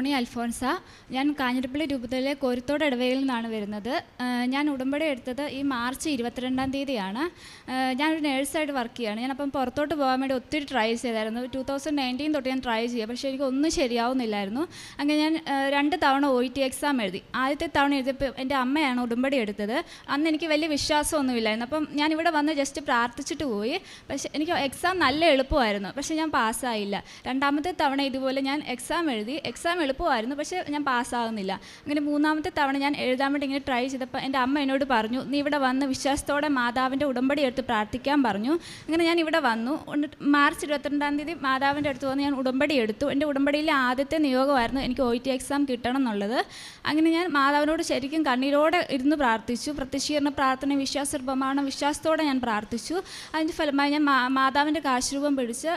Tony Alphonsa ഞാൻ കാഞ്ഞിരപ്പള്ളി രൂപതയിലെ കോരുത്തോട് ഇടവയിൽ നിന്നാണ് വരുന്നത്. ഞാൻ ഉടമ്പടി എടുത്തത് ഈ മാർച്ച് ഇരുപത്തിരണ്ടാം തീയതിയാണ്. ഞാനൊരു നേഴ്സായിട്ട് വർക്ക് ചെയ്യുകയാണ്. ഞാനപ്പം പുറത്തോട്ട് പോകാൻ വേണ്ടി ഒത്തിരി ട്രൈ ചെയ്തായിരുന്നു. ടൂ തൗസൻഡ് നയന്റീൻ തൊട്ട് ഞാൻ ട്രൈ ചെയ്യുക. പക്ഷേ എനിക്ക് ഒന്നും ശരിയാവുന്നില്ലായിരുന്നു. അങ്ങനെ ഞാൻ രണ്ട് തവണ ഒ ടി എക്സാം എഴുതി. ആദ്യത്തെ തവണ എഴുതിയപ്പോൾ എന്റെ അമ്മയാണ് ഉടമ്പടി എടുത്തത്. അന്ന് എനിക്ക് വലിയ വിശ്വാസമൊന്നുമില്ലായിരുന്നു. അപ്പം ഞാൻ ഇവിടെ വന്ന് ജസ്റ്റ് പ്രാർത്ഥിച്ചിട്ട് പോയി. പക്ഷേ എനിക്ക് എക്സാം നല്ല എളുപ്പമായിരുന്നു. പക്ഷേ ഞാൻ പാസ്സായില്ല. രണ്ടാമത്തെ തവണ ഇതുപോലെ ഞാൻ എക്സാം എഴുതി. എക്സാം എളുപ്പമായിരുന്നു പക്ഷേ ഞാൻ പാസ്സാകുന്നില്ല അങ്ങനെ മൂന്നാമത്തെ തവണ ഞാൻ എഴുതാൻ വേണ്ടി ഇങ്ങനെ ട്രൈ ചെയ്തപ്പോൾ എന്റെ അമ്മ എന്നോട് പറഞ്ഞു നീ ഇവിടെ വന്ന് വിശ്വാസത്തോടെ മാതാവിന്റെ ഉടമ്പടി എടുത്ത് പ്രാർത്ഥിക്കാൻ പറഞ്ഞു. അങ്ങനെ ഞാൻ ഇവിടെ വന്നു. മാർച്ച് ഇരുപത്തിരണ്ടാം തീയതി മാതാവിന്റെ അടുത്ത് വന്ന് ഞാൻ ഉടമ്പടി എടുത്തു. എന്റെ ഉടമ്പടിയിലെ ആദ്യത്തെ നിയോഗമായിരുന്നു എനിക്ക് ഒ ടി എക്സാം കിട്ടണം എന്നുള്ളത്. അങ്ങനെ ഞാൻ മാതാവിനോട് ശരിക്കും കണ്ണീരോടെ ഇരുന്ന് പ്രാർത്ഥിച്ചു. പ്രത്യക്ഷീകരണ പ്രാർത്ഥന വിശ്വാസ പ്രമാണം വിശ്വാസത്തോടെ ഞാൻ പ്രാർത്ഥിച്ചു. അതിന്റെ ഫലമായി ഞാൻ മാതാവിന്റെ കാശുരൂപം പിടിച്ച്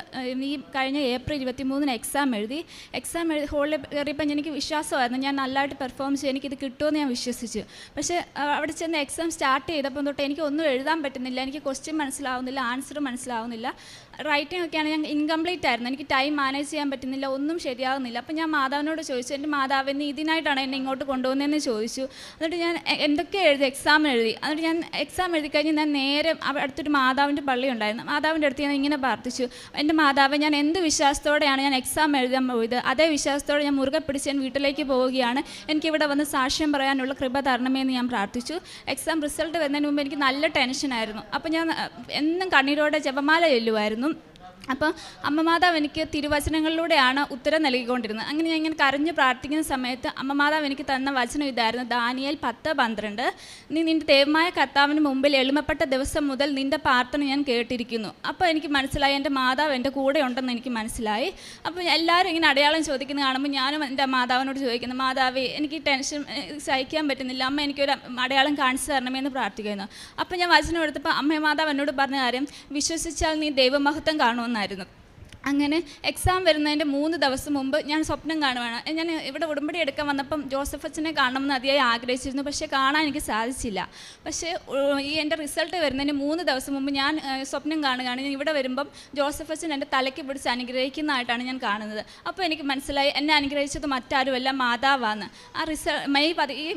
ഈ കഴിഞ്ഞ ഏപ്രിൽ ഇരുപത്തി മൂന്നിന് എക്സാം എഴുതി. എക്സാം എഴുതി ഹോളിൽ കയറിയപ്പോൾ എനിക്ക് വിശ്വാസമായിരുന്നു. ഞാൻ നല്ലതായിട്ട് പെർഫോം ചെയ്യും എനിക്കിത് കിട്ടുമെന്ന് ഞാൻ വിശ്വസിച്ചു. പക്ഷേ അവിടെ ചെന്ന് എക്സാം സ്റ്റാർട്ട് ചെയ്തപ്പോൾ തൊട്ട് എനിക്ക് ഒന്നും എഴുതാൻ പറ്റുന്നില്ല. എനിക്ക് ക്വസ്റ്റ്യൻ മനസ്സിലാവുന്നില്ല ആൻസർ മനസ്സിലാവുന്നില്ല. റൈറ്റിംഗ് ഒക്കെയാണ് ഞാൻ ഇൻകംപ്ലീറ്റ് ആയിരുന്നു. എനിക്ക് ടൈം മാനേജ് ചെയ്യാൻ പറ്റുന്നില്ല ഒന്നും ശരിയാകുന്നില്ല അപ്പോൾ ഞാൻ മാതാവിനോട് ചോദിച്ചു എന്റെ മാതാവ് നീ ഇതിനായിട്ടാണ് എന്നെ ഇങ്ങോട്ട് കൊണ്ടുപോകുന്നതെന്ന് ചോദിച്ചു. എന്നിട്ട് ഞാൻ എന്തൊക്കെ എഴുതി എക്സാം എഴുതി. എന്നിട്ട് ഞാൻ എക്സാം എഴുതി കഴിഞ്ഞ് ഞാൻ നേരെ അടുത്തൊരു മാതാവിന്റെ പള്ളി ഉണ്ടായിരുന്നു. മാതാവിന്റെ അടുത്ത് ഞാൻ ഇങ്ങനെ പ്രാർത്ഥിച്ചു. എന്റെ മാതാവ് ഞാൻ എന്ത് വിശ്വാസത്തോടെയാണ് ഞാൻ എക്സാം എഴുതാൻ പോയത്? അതേ വിശ്വാസത്തോടെ ഞാൻ മുറുകെ പിടിച്ച് ഞാൻ വീട്ടിലേക്ക് പോവുകയാണ്. എനിക്കിവിടെ വന്ന് സാക്ഷ്യം പറയാനുള്ള കൃപ തരണമേ എന്ന് ഞാൻ പ്രാർത്ഥിച്ചു. എക്സാം റിസൾട്ട് വരുന്നതിന് മുമ്പ് എനിക്ക് നല്ല ടെൻഷനായിരുന്നു അപ്പോൾ ഞാൻ എന്നും കണ്ണീരോടെ ജപമാല ചെല്ലുമായിരുന്നു അപ്പം അമ്മ മാതാവ് എനിക്ക് തിരുവചനങ്ങളിലൂടെയാണ് ഉത്തരം നൽകിക്കൊണ്ടിരുന്നത്. അങ്ങനെ ഞാൻ ഇങ്ങനെ കരഞ്ഞ് പ്രാർത്ഥിക്കുന്ന സമയത്ത് അമ്മ മാതാവ് എനിക്ക് തന്ന വചനം ഇതായിരുന്നു. ദാനിയൽ പത്ത് പന്ത്രണ്ട്. നീ നിന്റെ ദൈവമായ കർത്താവിന് മുമ്പിൽ എളിമപ്പെട്ട ദിവസം മുതൽ നിന്റെ പ്രാർത്ഥന ഞാൻ കേട്ടിരിക്കുന്നു. അപ്പോൾ എനിക്ക് മനസ്സിലായി എന്റെ മാതാവ് എന്റെ കൂടെ ഉണ്ടെന്ന് എനിക്ക് മനസ്സിലായി. അപ്പോൾ എല്ലാവരും ഇങ്ങനെ അടയാളം ചോദിക്കുന്ന കാണുമ്പോൾ ഞാനും എന്റെ മാതാവിനോട് ചോദിക്കുന്നു മാതാവേ എനിക്ക് ടെൻഷൻ സഹിക്കാൻ പറ്റുന്നില്ല. അമ്മ എനിക്കൊരു അടയാളം കാണിച്ചു തരണമേ എന്ന് പ്രാർത്ഥിക്കുന്നു. അപ്പോൾ ഞാൻ വചനം എടുത്തപ്പോൾ അമ്മ മാതാവ് എന്നോട് പറഞ്ഞ കാര്യം വിശ്വസിച്ചാൽ നീ ദൈവമഹത്വം കാണുമെന്നായിരുന്നു അങ്ങനെ എക്സാം വരുന്നതിന്റെ മൂന്ന് ദിവസം മുമ്പ് ഞാൻ സ്വപ്നം കാണുവാണ്. ഞാൻ ഇവിടെ ഉടമ്പടി എടുക്കാൻ വന്നപ്പം ജോസഫ് അച്ഛനെ കാണണമെന്ന് അതിയായി ആഗ്രഹിച്ചിരുന്നു. പക്ഷേ കാണാൻ എനിക്ക് സാധിച്ചില്ല. പക്ഷേ ഈ എന്റെ റിസൾട്ട് വരുന്നതിന് മൂന്ന് ദിവസം മുമ്പ് ഞാൻ സ്വപ്നം കാണുകയാണ്. ഞാൻ ഇവിടെ വരുമ്പം ജോസഫ് അച്ഛൻ എന്റെ തലയ്ക്ക് പിടിച്ച് അനുഗ്രഹിക്കുന്നതായിട്ടാണ് ഞാൻ കാണുന്നത്. അപ്പോൾ എനിക്ക് മനസ്സിലായി എന്നെ അനുഗ്രഹിച്ചത് മറ്റാരുമല്ല മാതാവാണ്. ആ റിസൾ മെയ് പതി ഈ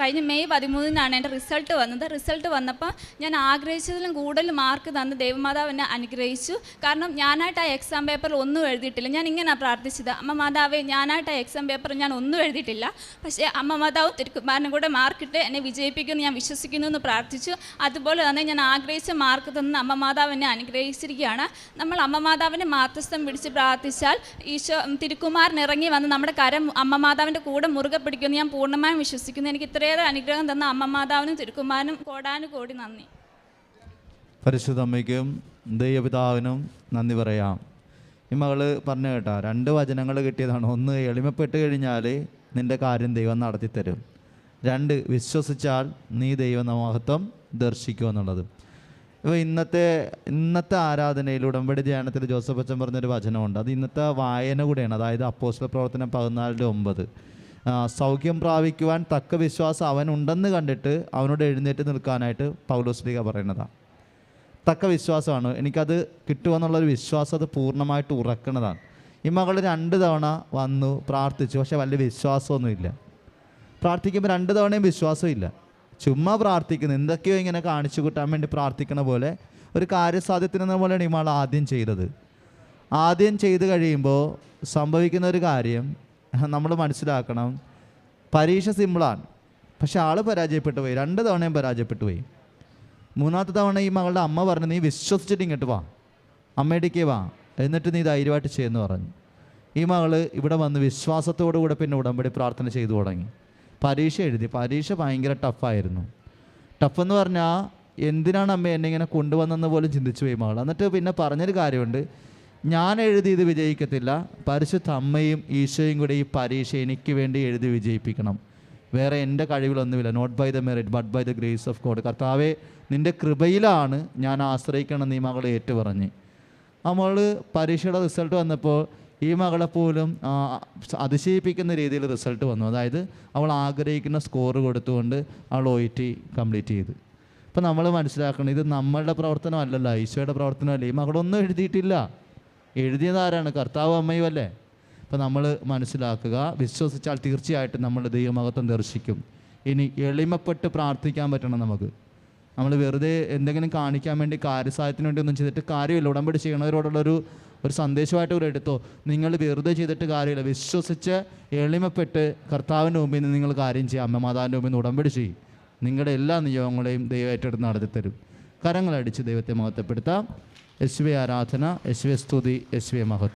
കഴിഞ്ഞ മെയ് പതിമൂന്നിനാണ് എന്റെ റിസൾട്ട് വന്നത്. റിസൾട്ട് വന്നപ്പോൾ ഞാൻ ആഗ്രഹിച്ചതിലും കൂടുതൽ മാർക്ക് തന്ന് ദേവമാതാവ് എന്നെ അനുഗ്രഹിച്ചു. കാരണം ഞാനായിട്ട് ആ എക്സാം പേപ്പറിൽ ഒന്നും എഴുതിയിട്ടില്ല. ഞാൻ ഇങ്ങനെ പ്രാർത്ഥിച്ചത്. അമ്മ മാതാവേ ഞാനായിട്ട് ആ എക്സാം പേപ്പർ ഞാൻ ഒന്നും എഴുതിയിട്ടില്ല. പക്ഷേ അമ്മ മാതാവ് തിരുക്കുമാരനും കൂടെ മാർക്കിട്ട് എന്നെ വിജയിപ്പിക്കുമെന്ന് ഞാൻ വിശ്വസിക്കുന്നു എന്ന് പ്രാർത്ഥിച്ചു. അതുപോലെ തന്നെ ഞാൻ ആഗ്രഹിച്ച മാർക്ക് തന്ന അമ്മ മാതാവ് എന്നെ അനുഗ്രഹിച്ചിരിക്കുകയാണ്. നമ്മൾ അമ്മ മാതാവിന്റെ മാർത്തസ്ഥം പിടിച്ച് പ്രാർത്ഥിച്ചാൽ ഈശോ തിരുക്കുമാരൻ ഇറങ്ങി വന്ന് നമ്മുടെ കരം അമ്മ മാതാവിന്റെ കൂടെ മുറുകെ പിടിക്കുമെന്ന് ഞാൻ പൂർണമായും വിശ്വസിക്കുന്നു. എനിക്ക് ഇത്രയേറെ അനുഗ്രഹം തന്ന അമ്മ മാതാവിനും തിരുക്കുമാരനും കോടാനും കോടി നന്ദി. പരിശുദ്ധ അമ്മയ്ക്കും ദൈവപിതാവിനും നന്ദി പറയാം. ഈ മകൾ പറഞ്ഞു കേട്ടോ രണ്ട് വചനങ്ങൾ കിട്ടിയതാണ്. ഒന്ന് എളിമപ്പെട്ട് കഴിഞ്ഞാൽ നിന്റെ കാര്യം ദൈവം നടത്തി തരും രണ്ട് വിശ്വസിച്ചാൽ നീ ദൈവനമഹത്വം ദർശിക്കുക എന്നുള്ളത്. ഇപ്പോൾ ഇന്നത്തെ ഇന്നത്തെ ആരാധനയിൽ ഉടമ്പടി ധ്യാനത്തിൽ ജോസഫ് അച്ഛൻ പറഞ്ഞൊരു വചനമുണ്ട്. അത് ഇന്നത്തെ വായന കൂടെയാണ്. അതായത് അപ്പോസ്റ്റൽ പ്രവർത്തനം പതിനാലിന്റെ ഒമ്പത്. സൗഖ്യം പ്രാപിക്കുവാൻ തക്ക വിശ്വാസം അവനുണ്ടെന്ന് കണ്ടിട്ട് അവനോട് എഴുന്നേറ്റ് നിൽക്കാനായിട്ട് പൗലോസ്ലിക പറയുന്നതാണ് തക്ക വിശ്വാസമാണ്. എനിക്കത് കിട്ടുമെന്നുള്ളൊരു വിശ്വാസം അത് പൂർണമായിട്ട് ഉറക്കണതാണ്. ഈ മകൾ രണ്ട് തവണ വന്നു പ്രാർത്ഥിച്ചു പക്ഷെ വലിയ വിശ്വാസമൊന്നുമില്ല. പ്രാർത്ഥിക്കുമ്പോൾ രണ്ട് തവണയും വിശ്വാസമില്ല. ചുമ്മാ പ്രാർത്ഥിക്കുന്നു എന്തൊക്കെയോ ഇങ്ങനെ കാണിച്ചു കൂട്ടാൻ വേണ്ടി പ്രാർത്ഥിക്കണ പോലെ ഒരു കാര്യസാധ്യത്തിനെന്ന പോലെയാണ് ഈ മകൾ ആദ്യം ചെയ്തത്. ആദ്യം ചെയ്ത് കഴിയുമ്പോൾ സംഭവിക്കുന്ന ഒരു കാര്യം നമ്മൾ മനസ്സിലാക്കണം. പരീക്ഷ സിമ്പിളാണ്. പക്ഷെ ആൾ പരാജയപ്പെട്ടു പോയി രണ്ട് തവണയും പരാജയപ്പെട്ടു പോയി. മൂന്നാമത്തെ തവണ ഈ മകളുടെ അമ്മ പറഞ്ഞു നീ വിശ്വസിച്ചിട്ട് ഇങ്ങോട്ട് വാ. അമ്മയുടെക്ക് വാ. എന്നിട്ട് നീ ധൈര്യമായിട്ട് ചെയ്യുമെന്ന് പറഞ്ഞു. ഈ മകൾ ഇവിടെ വന്ന് വിശ്വാസത്തോടു കൂടെ പിന്നെ ഉടമ്പടി പ്രാർത്ഥന ചെയ്തു തുടങ്ങി. പരീക്ഷ എഴുതി. പരീക്ഷ ഭയങ്കര ടഫായിരുന്നു ടഫ് എന്ന് പറഞ്ഞാൽ എന്തിനാണ് അമ്മ എന്നെ ഇങ്ങനെ കൊണ്ടുവന്നെന്ന് പോലും ചിന്തിച്ചു പോയി മകൾ എന്നിട്ട് പിന്നെ പറഞ്ഞൊരു കാര്യമുണ്ട്. ഞാൻ എഴുതി ഇത് വിജയിക്കത്തില്ല. പരിശുദ്ധ അമ്മയും ഈശോയും കൂടെ ഈ പരീക്ഷ എനിക്ക് വേണ്ടി എഴുതി വിജയിപ്പിക്കണം. വേറെ എന്റെ കഴിവിലൊന്നുമില്ല. Not by the merit but by the grace of God കർത്താവെ നിന്റെ കൃപയിലാണ് ഞാൻ ആശ്രയിക്കണം നീ മകൾ ഏറ്റുപറഞ്ഞ്. ആ മകൾ പരീക്ഷയുടെ റിസൾട്ട് വന്നപ്പോൾ ഈ മകളെ പോലും ആ, അതിശയിപ്പിക്കുന്ന രീതിയിൽ റിസൾട്ട് വന്നു. അതായത് അവൾ ആഗ്രഹിക്കുന്ന സ്കോർ കൊടുത്തുകൊണ്ട് അവൾ ഒ ടി കംപ്ലീറ്റ് ചെയ്ത്. അപ്പോൾ നമ്മൾ മനസ്സിലാക്കണം ഇത് നമ്മളുടെ പ്രവർത്തനമല്ലല്ലോ ഈശോയുടെ പ്രവർത്തനമല്ല? ഈ മകളൊന്നും എഴുതിയിട്ടില്ല. എഴുതിയത് ആരാണ്? കർത്താവ് അമ്മയും അല്ലേ? അപ്പോൾ നമ്മൾ മനസ്സിലാക്കുക വിശ്വസിച്ചാൽ തീർച്ചയായിട്ടും നമ്മൾ ദൈവമഹത്വം ദർശിക്കും. ഇനി എളിമപ്പെട്ട് പ്രാർത്ഥിക്കാൻ പറ്റണം നമുക്ക്. നമ്മൾ വെറുതെ എന്തെങ്കിലും കാണിക്കാൻ വേണ്ടി കാര്യസാഹത്തിന് വേണ്ടി ഒന്നും ചെയ്തിട്ട് കാര്യമില്ല. ഉടമ്പടി ചെയ്യണവരോടുള്ളൊരു ഒരു സന്ദേശമായിട്ട് ഒരു എടുത്തോ നിങ്ങൾ വെറുതെ ചെയ്തിട്ട് കാര്യമില്ല. വിശ്വസിച്ച് എളിമപ്പെട്ട് കർത്താവിന്റെ മുമ്പിൽ നിന്ന് നിങ്ങൾ കാര്യം ചെയ്യുക. അമ്മ മാതാവിന്റെ മുമ്പിൽ നിന്ന് ഉടമ്പടി ചെയ്യും. നിങ്ങളുടെ എല്ലാ നിയമങ്ങളെയും ദൈവം ഏറ്റെടുത്ത് നടത്തി തരും. കരങ്ങളടിച്ച് ദൈവത്തെ മഹത്വപ്പെടുത്താം. യശ്വെ ആരാധന യശ്വെ സ്തുതി യശ്വെ മഹത്വം.